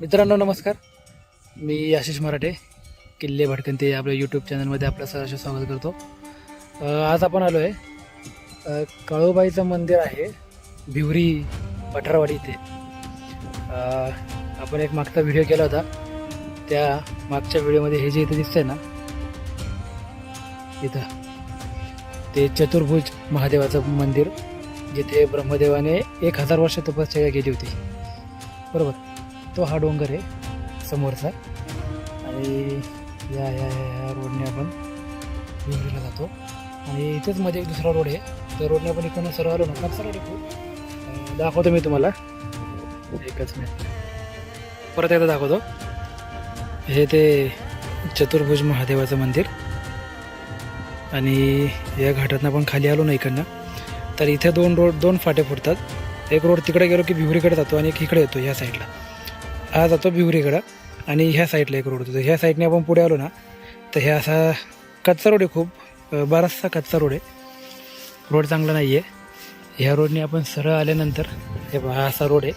मित्रांनो नमस्कार. मी आशिष मराठे किल्ले भटकंती आपल्या यूट्यूब चॅनलमध्ये आपलं सहर्ष स्वागत करतो. अ, आज आपण आलो आहे अ, काळूबाईचं मंदिर आहे भिवरी पठारवाडी इथे. अ, आपण एक मागचा व्हिडिओ केला होता. त्या मागच्या व्हिडिओमध्ये हे जे इथे दिसतंय ना इथं ते चतुर्भुज महादेवाचं मंदिर जिथे ब्रह्मदेवाने एक हजार वर्ष तपश्चर्या केली होती. बरोबर? तो हा डोंगर आहे समोरचा. आणि या या या रोडने आपण विहिरीला जातो. आणि इथेच मध्ये एक दुसरा रोड आहे. त्या रोडने आपण इकडनं सरळ आलो ना. सरळ दाखवतो मी तुम्हाला. एकच मिनिट. परत एकदा दाखवतो. हे ते चतुर्भुज महादेवाचं मंदिर. आणि या घाटातनं आपण खाली आलो ना इकडनं तर इथे दोन रोड दोन फाटे फुटतात. एक रोड तिकडे गेलो की भिवरीकडे जातो आणि एक इकडे येतो ह्या साईडला. हा जातो भिवरीकडं आणि ह्या साईडला एक रोड होतो. ह्या साईडने आपण पुढे आलो ना तर हे असा कच्चा रोड आहे खूप. बराचसा कच्चा रोड आहे. रोड चांगला नाही आहे ह्या रोडने आपण सरळ आल्यानंतर हे बघा हा असा रोड आहे.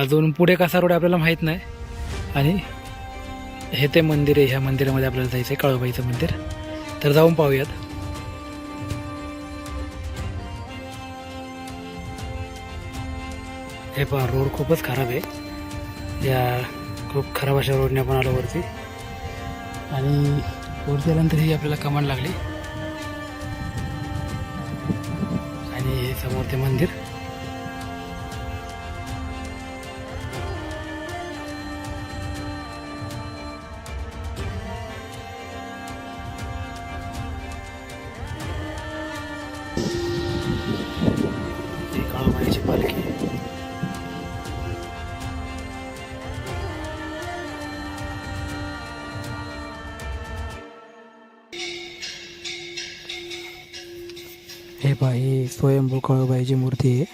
अजून पुढे कसा रोड आहे आपल्याला माहीत नाही. आणि हे ते मंदिर आहे. ह्या मंदिरामध्ये आपल्याला जायचं आहे काळूबाईचं मंदिर. तर जाऊन पाहूयात. हे पहा रोड खूपच खराब आहे. ज्या खूप खराब अशा रोडने आपण आलो वरती. आणि वरती आल्यानंतर ही आपल्याला कमान लागली. आणि हे समोर ते मंदिर. हे पहा ही स्वयंभू कळबाईची मूर्ती आहे.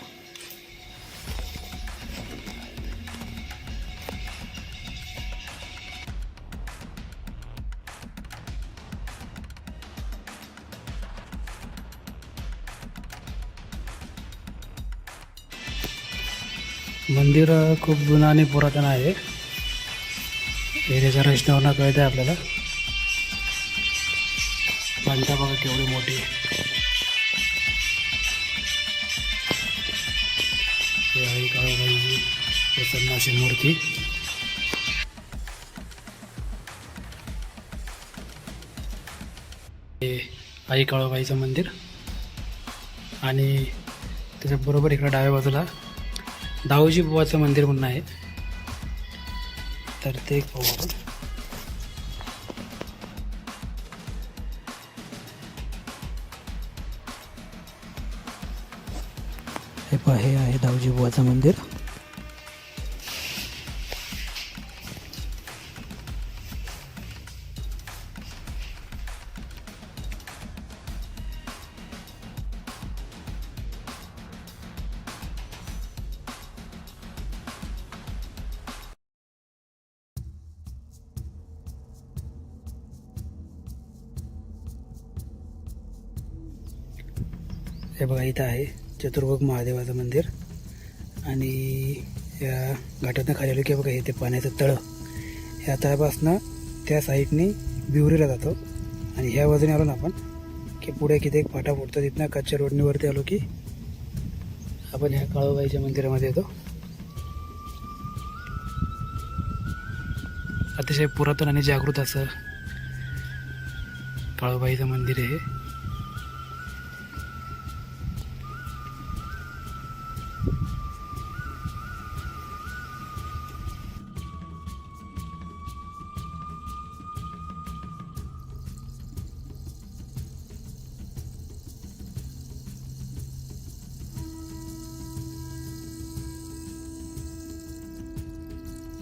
मंदिर खूप जुनं आणि पुरातन आहे. हे त्याच्या रचनेवरनं कळतं आहे आपल्याला पंचा बघा केवढी मोठी आहे. हे आई काळूबाईची प्रसन्नाची मूर्ती. हे आई काळूबाईचं मंदिर. आणि त्याच्या बरोबर इकडं डाव्या बाजूला दाऊजी बुवाचं मंदिर म्हणून आहे. तर ते पाहू आपण. हे पहा हे आहे दावजी बुवाचं मंदिर. हे बघा इथं आहे चतुर्भुग महादेवाचं मंदिर. आणि या घाटातनं खाली आलो की बघा हे ते पाण्याचं तळं. ह्या तळापासनं त्या साईडने बिवरीला जातो. आणि ह्या बाजूने आलो ना आपण की पुढे किती एक फाटा फुटतो तिथनं कच्च्या रोडनीवरती आलो की आपण ह्या काळूबाईच्या मंदिरामध्ये येतो. अतिशय पुरातन आणि जागृत असं काळूबाईचं मंदिर आहे हे.